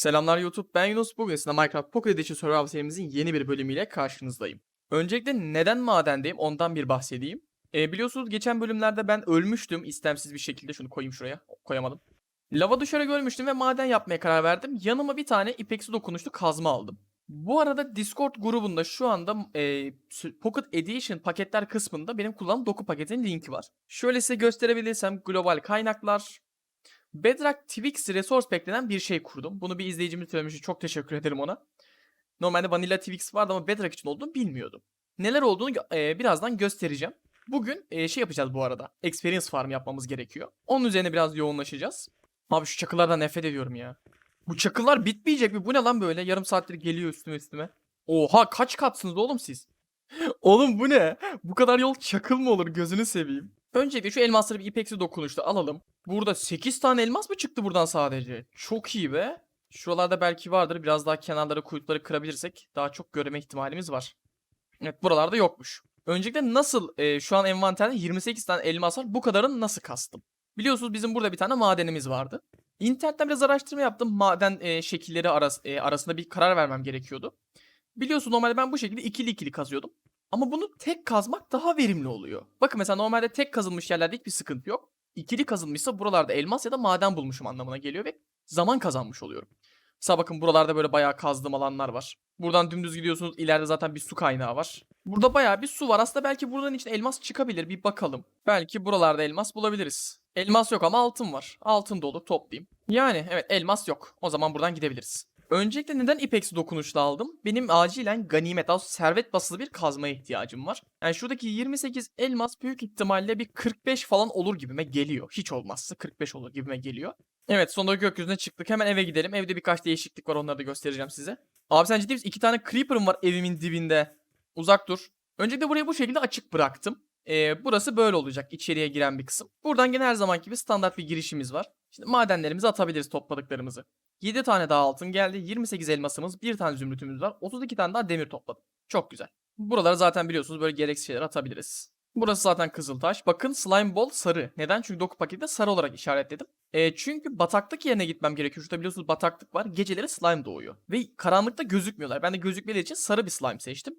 Selamlar YouTube, ben Yunus. Bugün sizinle Minecraft Pocket Edition Survival serimizin yeni bir bölümüyle karşınızdayım. Öncelikle neden madendeyim ondan bir bahsedeyim. E, biliyorsunuz geçen bölümlerde ben ölmüştüm istemsiz bir şekilde. Şunu koyayım şuraya. Koyamadım. Lava düşerek ölmüştüm ve maden yapmaya karar verdim. Yanıma bir tane ipeksi dokunuşlu kazma aldım. Bu arada Discord grubunda şu anda e, Pocket Edition paketler kısmında benim kullandığım doku paketinin linki var. Şöyle size gösterebilirsem global kaynaklar, Bedrock Twix Resource Pack denen bir şey kurdum. Bunu bir izleyicimiz söylemişti. Çok teşekkür ederim ona. Normalde Vanilla Twix vardı ama Bedrock için olduğunu bilmiyordum. Neler olduğunu e, birazdan göstereceğim. Bugün e, şey yapacağız bu arada. Experience Farm yapmamız gerekiyor. Onun üzerine biraz yoğunlaşacağız. Abi şu çakıllardan nefret ediyorum ya. Bu çakıllar bitmeyecek mi? Bu ne lan böyle? Yarım saattir geliyor üstüme üstüme. Oha kaç katsınız oğlum siz? oğlum bu ne? Bu kadar yol çakıl mı olur gözünü seveyim. Öncelikle şu elmasları bir ipeksi dokunuşla alalım. Burada 8 tane elmas mı çıktı buradan sadece? Çok iyi be. Şuralarda belki vardır. Biraz daha kenarları kuyutları kırabilirsek daha çok görme ihtimalimiz var. Evet buralarda yokmuş. Öncelikle nasıl e, şu an envanterde 28 tane elmas var. Bu kadarını nasıl kastım? Biliyorsunuz bizim burada bir tane madenimiz vardı. İnternetten biraz araştırma yaptım. Maden e, şekilleri aras, e, arasında bir karar vermem gerekiyordu. Biliyorsun normalde ben bu şekilde ikili ikili kazıyordum. Ama bunu tek kazmak daha verimli oluyor. Bakın mesela normalde tek kazılmış yerlerde hiçbir sıkıntı yok. İkili kazılmışsa buralarda elmas ya da maden bulmuşum anlamına geliyor ve zaman kazanmış oluyorum. Mesela bakın buralarda böyle bayağı kazdığım alanlar var. Buradan dümdüz gidiyorsunuz ileride zaten bir su kaynağı var. Burada bayağı bir su var. Aslında belki buradan için elmas çıkabilir bir bakalım. Belki buralarda elmas bulabiliriz. Elmas yok ama altın var. Altın dolu toplayayım. Yani evet elmas yok. O zaman buradan gidebiliriz. Öncelikle neden ipeksi dokunuşlu aldım? Benim acilen ganimet, daha servet basılı bir kazmaya ihtiyacım var. Yani şuradaki 28 elmas büyük ihtimalle bir 45 falan olur gibime geliyor. Hiç olmazsa 45 olur gibime geliyor. Evet sonunda gökyüzüne çıktık. Hemen eve gidelim. Evde birkaç değişiklik var onları da göstereceğim size. Abi sen ciddi misin? İki tane creeper'ım var evimin dibinde. Uzak dur. Öncelikle burayı bu şekilde açık bıraktım. Ee, burası böyle olacak içeriye giren bir kısım. Buradan gene her zaman gibi standart bir girişimiz var. Şimdi madenlerimizi atabiliriz topladıklarımızı. 7 tane daha altın geldi. 28 elmasımız, 1 tane zümrütümüz var. 32 tane daha demir topladım. Çok güzel. Buraları zaten biliyorsunuz böyle gereksiz şeyler atabiliriz. Burası zaten kızıltaş. Bakın slime ball sarı. Neden? Çünkü doku paketinde sarı olarak işaretledim. E, çünkü bataklık yerine gitmem gerekiyor. Şurada biliyorsunuz bataklık var. Geceleri slime doğuyor. Ve karanlıkta gözükmüyorlar. Ben de gözükmeleri için sarı bir slime seçtim.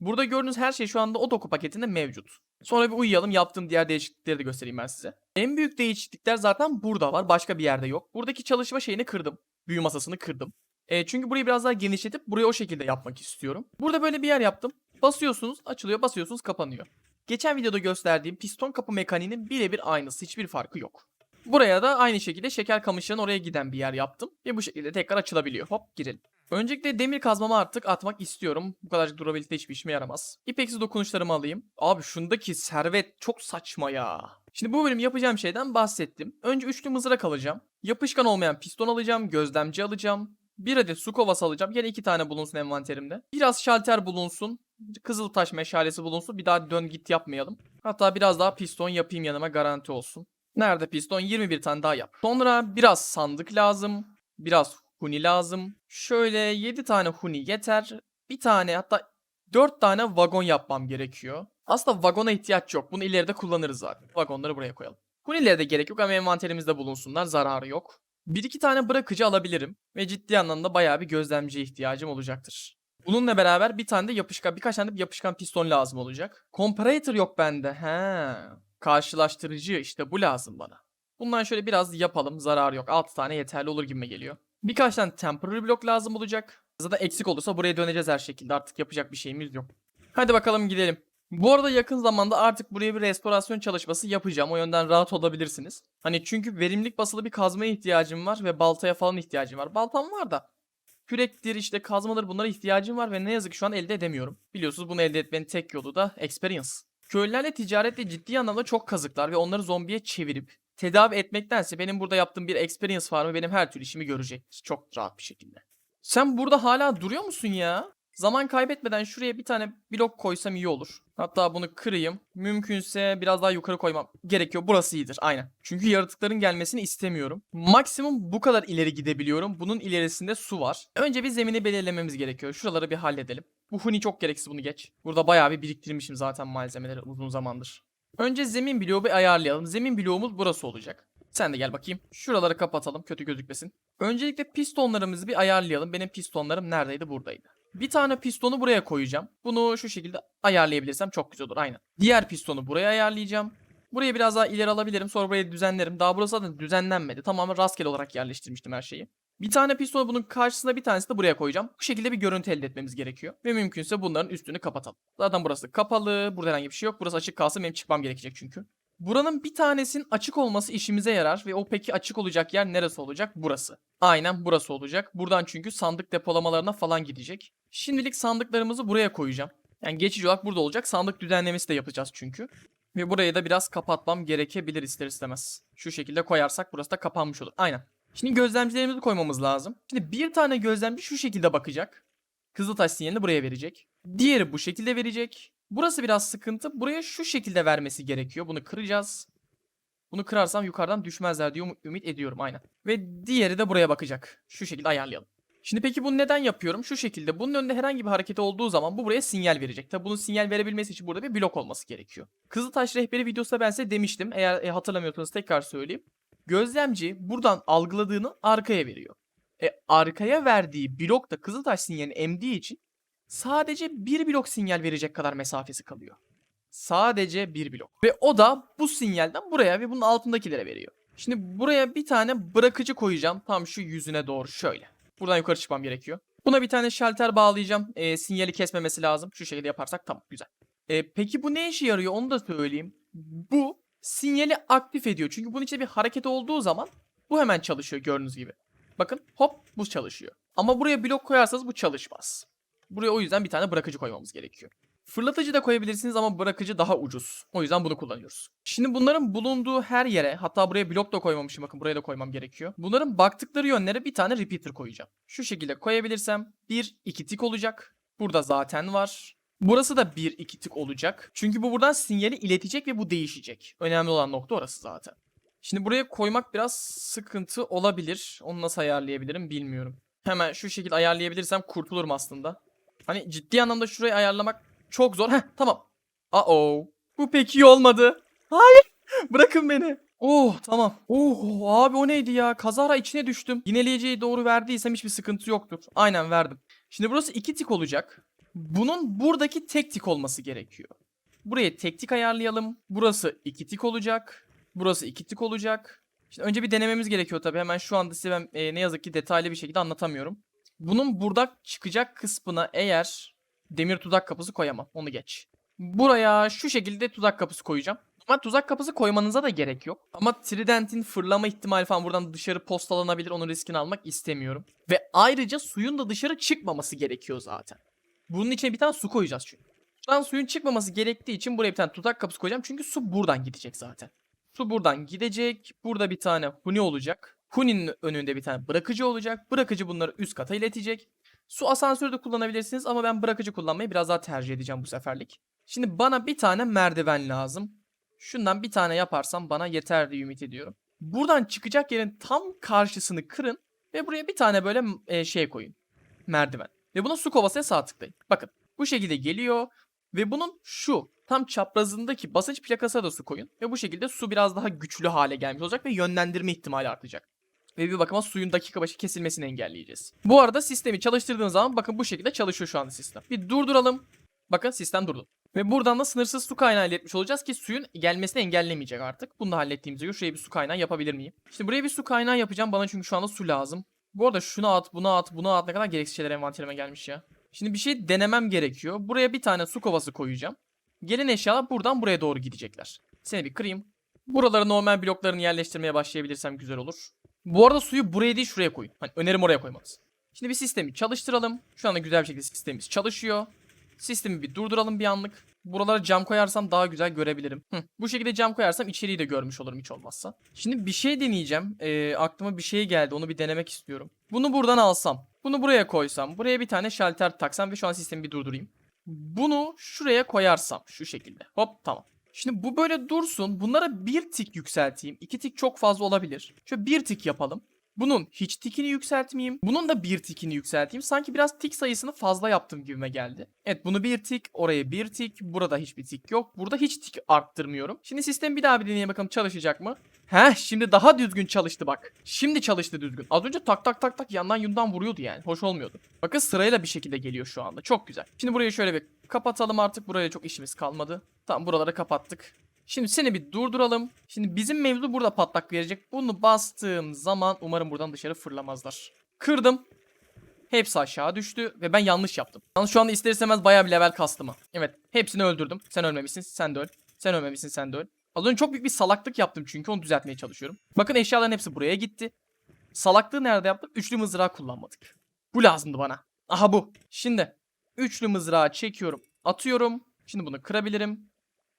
Burada gördüğünüz her şey şu anda o doku paketinde mevcut. Sonra bir uyuyalım yaptığım diğer değişiklikleri de göstereyim ben size. En büyük değişiklikler zaten burada var. Başka bir yerde yok. Buradaki çalışma şeyini kırdım. Büyü masasını kırdım. E, çünkü burayı biraz daha genişletip burayı o şekilde yapmak istiyorum. Burada böyle bir yer yaptım. Basıyorsunuz açılıyor basıyorsunuz kapanıyor. Geçen videoda gösterdiğim piston kapı mekaniğinin birebir aynısı. Hiçbir farkı yok. Buraya da aynı şekilde şeker kamışların oraya giden bir yer yaptım. Ve bu şekilde tekrar açılabiliyor. Hop girelim. Öncelikle demir kazmamı artık atmak istiyorum. Bu kadarcık durabilite hiçbir işime yaramaz. İpeksi dokunuşlarımı alayım. Abi şundaki servet çok saçma ya. Şimdi bu bölüm yapacağım şeyden bahsettim. Önce üçlü mızrak alacağım. Yapışkan olmayan piston alacağım. Gözlemci alacağım. Bir adet su kovası alacağım. Yine iki tane bulunsun envanterimde. Biraz şalter bulunsun. Kızıltaş meşalesi bulunsun. Bir daha dön git yapmayalım. Hatta biraz daha piston yapayım yanıma garanti olsun. Nerede piston? 21 tane daha yap. Sonra biraz sandık lazım. Biraz huni lazım. Şöyle 7 tane huni yeter. Bir tane hatta 4 tane vagon yapmam gerekiyor. Aslında vagona ihtiyaç yok. Bunu ileride kullanırız zaten. Vagonları buraya koyalım. Hunileri de gerek yok ama envanterimizde bulunsunlar. Zararı yok. Bir iki tane bırakıcı alabilirim. Ve ciddi anlamda bayağı bir gözlemciye ihtiyacım olacaktır. Bununla beraber bir tane de yapışkan, birkaç tane de yapışkan piston lazım olacak. Comparator yok bende. He. Karşılaştırıcı işte bu lazım bana. Bundan şöyle biraz yapalım. Zarar yok. 6 tane yeterli olur gibime geliyor. Birkaç tane temporary block lazım olacak. Zaten eksik olursa buraya döneceğiz her şekilde. Artık yapacak bir şeyimiz yok. Hadi bakalım gidelim. Bu arada yakın zamanda artık buraya bir restorasyon çalışması yapacağım. O yönden rahat olabilirsiniz. Hani çünkü verimlilik basılı bir kazmaya ihtiyacım var ve baltaya falan ihtiyacım var. Baltam var da kürektir işte kazmadır bunlara ihtiyacım var ve ne yazık ki şu an elde edemiyorum. Biliyorsunuz bunu elde etmenin tek yolu da experience. Köylülerle ticaretle ciddi anlamda çok kazıklar ve onları zombiye çevirip tedavi etmektense benim burada yaptığım bir experience farmı benim her türlü işimi görecektir. Çok rahat bir şekilde. Sen burada hala duruyor musun ya? Zaman kaybetmeden şuraya bir tane blok koysam iyi olur. Hatta bunu kırayım. Mümkünse biraz daha yukarı koymam gerekiyor. Burası iyidir aynen. Çünkü yaratıkların gelmesini istemiyorum. Maksimum bu kadar ileri gidebiliyorum. Bunun ilerisinde su var. Önce bir zemini belirlememiz gerekiyor. Şuraları bir halledelim. Bu huni çok gereksiz bunu geç. Burada bayağı bir biriktirmişim zaten malzemeleri uzun zamandır. Önce zemin bloğu bir ayarlayalım. Zemin bloğumuz burası olacak. Sen de gel bakayım. Şuraları kapatalım kötü gözükmesin. Öncelikle pistonlarımızı bir ayarlayalım. Benim pistonlarım neredeydi? Buradaydı. Bir tane pistonu buraya koyacağım. Bunu şu şekilde ayarlayabilirsem çok güzel olur. Aynen. Diğer pistonu buraya ayarlayacağım. Burayı biraz daha ileri alabilirim. Sonra burayı düzenlerim. Daha burası zaten düzenlenmedi. Tamamen rastgele olarak yerleştirmiştim her şeyi. Bir tane pistonu bunun karşısına bir tanesi de buraya koyacağım. Bu şekilde bir görüntü elde etmemiz gerekiyor. Ve mümkünse bunların üstünü kapatalım. Zaten burası kapalı. Burada herhangi bir şey yok. Burası açık kalsın benim çıkmam gerekecek çünkü. Buranın bir tanesinin açık olması işimize yarar ve o peki açık olacak yer neresi olacak? Burası. Aynen burası olacak. Buradan çünkü sandık depolamalarına falan gidecek. Şimdilik sandıklarımızı buraya koyacağım. Yani geçici olarak burada olacak. Sandık düzenlemesi de yapacağız çünkü. Ve burayı da biraz kapatmam gerekebilir ister istemez. Şu şekilde koyarsak burası da kapanmış olur. Aynen. Şimdi gözlemcilerimizi koymamız lazım. Şimdi bir tane gözlemci şu şekilde bakacak. Kızıltaş sinyalini buraya verecek. Diğeri bu şekilde verecek. Burası biraz sıkıntı. Buraya şu şekilde vermesi gerekiyor. Bunu kıracağız. Bunu kırarsam yukarıdan düşmezler diye ümit- ümit ediyorum aynen. Ve diğeri de buraya bakacak. Şu şekilde ayarlayalım. Şimdi peki bunu neden yapıyorum? Şu şekilde bunun önünde herhangi bir hareket olduğu zaman bu buraya sinyal verecek. Tabi bunun sinyal verebilmesi için burada bir blok olması gerekiyor. Kızıltaş rehberi videosunda ben size demiştim. Eğer e, hatırlamıyorsanız tekrar söyleyeyim. Gözlemci buradan algıladığını arkaya veriyor. E arkaya verdiği blok da Kızıltaş sinyalini emdiği için sadece bir blok sinyal verecek kadar mesafesi kalıyor. Sadece bir blok. Ve o da bu sinyalden buraya ve bunun altındakilere veriyor. Şimdi buraya bir tane bırakıcı koyacağım. Tam şu yüzüne doğru şöyle. Buradan yukarı çıkmam gerekiyor. Buna bir tane şalter bağlayacağım. E, sinyali kesmemesi lazım. Şu şekilde yaparsak tamam güzel. E, peki bu ne işe yarıyor onu da söyleyeyim. Bu sinyali aktif ediyor. Çünkü bunun içinde bir hareket olduğu zaman bu hemen çalışıyor gördüğünüz gibi. Bakın hop bu çalışıyor. Ama buraya blok koyarsanız bu çalışmaz. Buraya o yüzden bir tane bırakıcı koymamız gerekiyor. Fırlatıcı da koyabilirsiniz ama bırakıcı daha ucuz. O yüzden bunu kullanıyoruz. Şimdi bunların bulunduğu her yere hatta buraya blok da koymamışım bakın buraya da koymam gerekiyor. Bunların baktıkları yönlere bir tane repeater koyacağım. Şu şekilde koyabilirsem 1 2 tik olacak. Burada zaten var. Burası da 1 2 tik olacak. Çünkü bu buradan sinyali iletecek ve bu değişecek. Önemli olan nokta orası zaten. Şimdi buraya koymak biraz sıkıntı olabilir. Onu nasıl ayarlayabilirim bilmiyorum. Hemen şu şekilde ayarlayabilirsem kurtulurum aslında. Hani ciddi anlamda şurayı ayarlamak çok zor. Heh tamam. Uh-oh. Bu pek iyi olmadı. Hayır. Bırakın beni. Oh tamam. Oh abi o neydi ya? Kazara içine düştüm. Yineleyeceği doğru verdiysem hiçbir sıkıntı yoktur. Aynen verdim. Şimdi burası iki tik olacak. Bunun buradaki tek tik olması gerekiyor. Buraya tek tik ayarlayalım. Burası iki tik olacak. Burası iki tik olacak. Şimdi önce bir denememiz gerekiyor tabii. Hemen şu anda size ben e, ne yazık ki detaylı bir şekilde anlatamıyorum. Bunun burada çıkacak kısmına eğer demir tuzak kapısı koyamam. Onu geç. Buraya şu şekilde tuzak kapısı koyacağım. Ama tuzak kapısı koymanıza da gerek yok. Ama Trident'in fırlama ihtimali falan buradan dışarı postalanabilir. Onun riskini almak istemiyorum. Ve ayrıca suyun da dışarı çıkmaması gerekiyor zaten. Bunun içine bir tane su koyacağız çünkü. Buradan suyun çıkmaması gerektiği için buraya bir tane tuzak kapısı koyacağım. Çünkü su buradan gidecek zaten. Su buradan gidecek. Burada bir tane huni olacak. Huni'nin önünde bir tane bırakıcı olacak. Bırakıcı bunları üst kata iletecek. Su asansörü de kullanabilirsiniz ama ben bırakıcı kullanmayı biraz daha tercih edeceğim bu seferlik. Şimdi bana bir tane merdiven lazım. Şundan bir tane yaparsam bana yeter diye ümit ediyorum. Buradan çıkacak yerin tam karşısını kırın ve buraya bir tane böyle e, şey koyun. Merdiven. Ve buna su kovasına sağ tıklayın. Bakın bu şekilde geliyor ve bunun şu tam çaprazındaki basınç plakasına da su koyun. Ve bu şekilde su biraz daha güçlü hale gelmiş olacak ve yönlendirme ihtimali artacak. Ve bir bakıma suyun dakika başı kesilmesini engelleyeceğiz. Bu arada sistemi çalıştırdığınız zaman bakın bu şekilde çalışıyor şu anda sistem. Bir durduralım. Bakın sistem durdu. Ve buradan da sınırsız su kaynağı elde etmiş olacağız ki suyun gelmesini engellemeyecek artık. Bunu da hallettiğimize göre şuraya bir su kaynağı yapabilir miyim? İşte buraya bir su kaynağı yapacağım. Bana çünkü şu anda su lazım. Bu arada şunu at, bunu at, bunu at. Ne kadar gereksiz şeyler envanterime gelmiş ya. Şimdi bir şey denemem gerekiyor. Buraya bir tane su kovası koyacağım. Gelen eşyalar buradan buraya doğru gidecekler. Seni bir kırayım. Buralara normal bloklarını yerleştirmeye başlayabilirsem güzel olur. Bu arada suyu buraya değil şuraya koyun. Hani önerim oraya koymanız. Şimdi bir sistemi çalıştıralım. Şu anda güzel bir şekilde sistemimiz çalışıyor. Sistemi bir durduralım bir anlık. Buralara cam koyarsam daha güzel görebilirim. Bu şekilde cam koyarsam içeriği de görmüş olurum hiç olmazsa. Şimdi bir şey deneyeceğim. Ee, aklıma bir şey geldi. Onu bir denemek istiyorum. Bunu buradan alsam. Bunu buraya koysam. Buraya bir tane şalter taksam ve şu an sistemi bir durdurayım. Bunu şuraya koyarsam şu şekilde. Hop tamam. Şimdi bu böyle dursun. Bunlara bir tik yükselteyim. İki tik çok fazla olabilir. Şöyle bir tik yapalım. Bunun hiç tikini yükseltmeyeyim. Bunun da bir tikini yükselteyim. Sanki biraz tik sayısını fazla yaptım gibime geldi. Evet bunu bir tik, oraya bir tik. Burada hiçbir tik yok. Burada hiç tik arttırmıyorum. Şimdi sistemi bir daha bir deneyeyim bakalım çalışacak mı? Heh şimdi daha düzgün çalıştı bak. Şimdi çalıştı düzgün. Az önce tak tak tak tak yandan yundan vuruyordu yani. Hoş olmuyordu. Bakın sırayla bir şekilde geliyor şu anda. Çok güzel. Şimdi burayı şöyle bir kapatalım artık. Buraya çok işimiz kalmadı. Tamam buraları kapattık. Şimdi seni bir durduralım. Şimdi bizim mevzu burada patlak verecek. Bunu bastığım zaman umarım buradan dışarı fırlamazlar. Kırdım. Hepsi aşağı düştü ve ben yanlış yaptım. Yalnız şu anda ister istemez bayağı bir level kastım. ha. Evet hepsini öldürdüm. Sen ölmemişsin sen de öl. Sen ölmemişsin sen de öl. Az önce çok büyük bir salaklık yaptım çünkü onu düzeltmeye çalışıyorum. Bakın eşyaların hepsi buraya gitti. Salaklığı nerede yaptık? Üçlü mızrağı kullanmadık. Bu lazımdı bana. Aha bu. Şimdi üçlü mızrağı çekiyorum. Atıyorum. Şimdi bunu kırabilirim.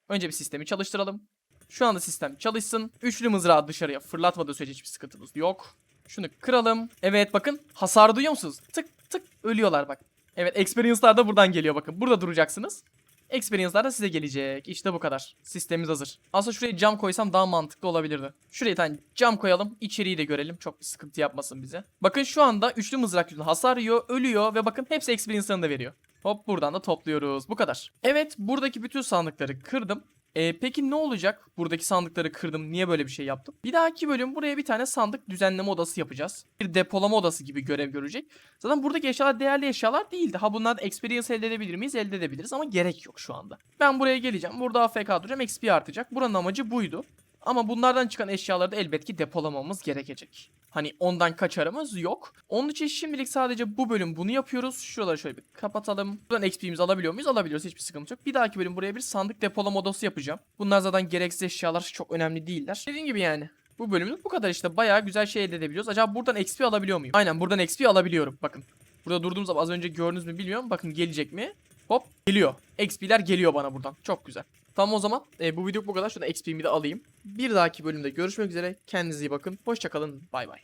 Önce bir sistemi çalıştıralım. Şu anda sistem çalışsın. Üçlü mızrağı dışarıya fırlatmadığı sürece hiçbir sıkıntımız yok. Şunu kıralım. Evet bakın hasar duyuyor musunuz? Tık tık ölüyorlar bak. Evet experience'lar da buradan geliyor bakın. Burada duracaksınız. Experience'lar da size gelecek. İşte bu kadar. Sistemimiz hazır. Aslında şuraya cam koysam daha mantıklı olabilirdi. Şuraya tane cam koyalım. İçeriği de görelim. Çok bir sıkıntı yapmasın bize. Bakın şu anda üçlü mızrak yüzünden hasar yiyor, ölüyor ve bakın hepsi experience'larını da veriyor. Hop buradan da topluyoruz. Bu kadar. Evet buradaki bütün sandıkları kırdım. Ee, peki ne olacak? Buradaki sandıkları kırdım. Niye böyle bir şey yaptım? Bir dahaki bölüm buraya bir tane sandık düzenleme odası yapacağız. Bir depolama odası gibi görev görecek. Zaten buradaki eşyalar değerli eşyalar değildi. Ha bunlardan experience elde edebilir miyiz? Elde edebiliriz ama gerek yok şu anda. Ben buraya geleceğim. Burada AFK duracağım. XP artacak. Buranın amacı buydu. Ama bunlardan çıkan eşyaları da elbet ki depolamamız gerekecek. Hani ondan kaçarımız yok. Onun için şimdilik sadece bu bölüm bunu yapıyoruz. Şuraları şöyle bir kapatalım. Buradan XP'mizi alabiliyor muyuz? Alabiliyoruz. Hiçbir sıkıntı yok. Bir dahaki bölüm buraya bir sandık depolama odası yapacağım. Bunlar zaten gereksiz eşyalar çok önemli değiller. Dediğim gibi yani. Bu bölümlük bu kadar işte. Bayağı güzel şey elde edebiliyoruz. Acaba buradan XP alabiliyor muyum? Aynen buradan XP alabiliyorum. Bakın. Burada durduğum zaman az önce gördünüz mü bilmiyorum. Bakın gelecek mi? Hop geliyor. XP'ler geliyor bana buradan. Çok güzel. Tamam o zaman e, bu video bu kadar. Şurada XP'mi de alayım. Bir dahaki bölümde görüşmek üzere. Kendinize iyi bakın. Hoşçakalın. Bay bay.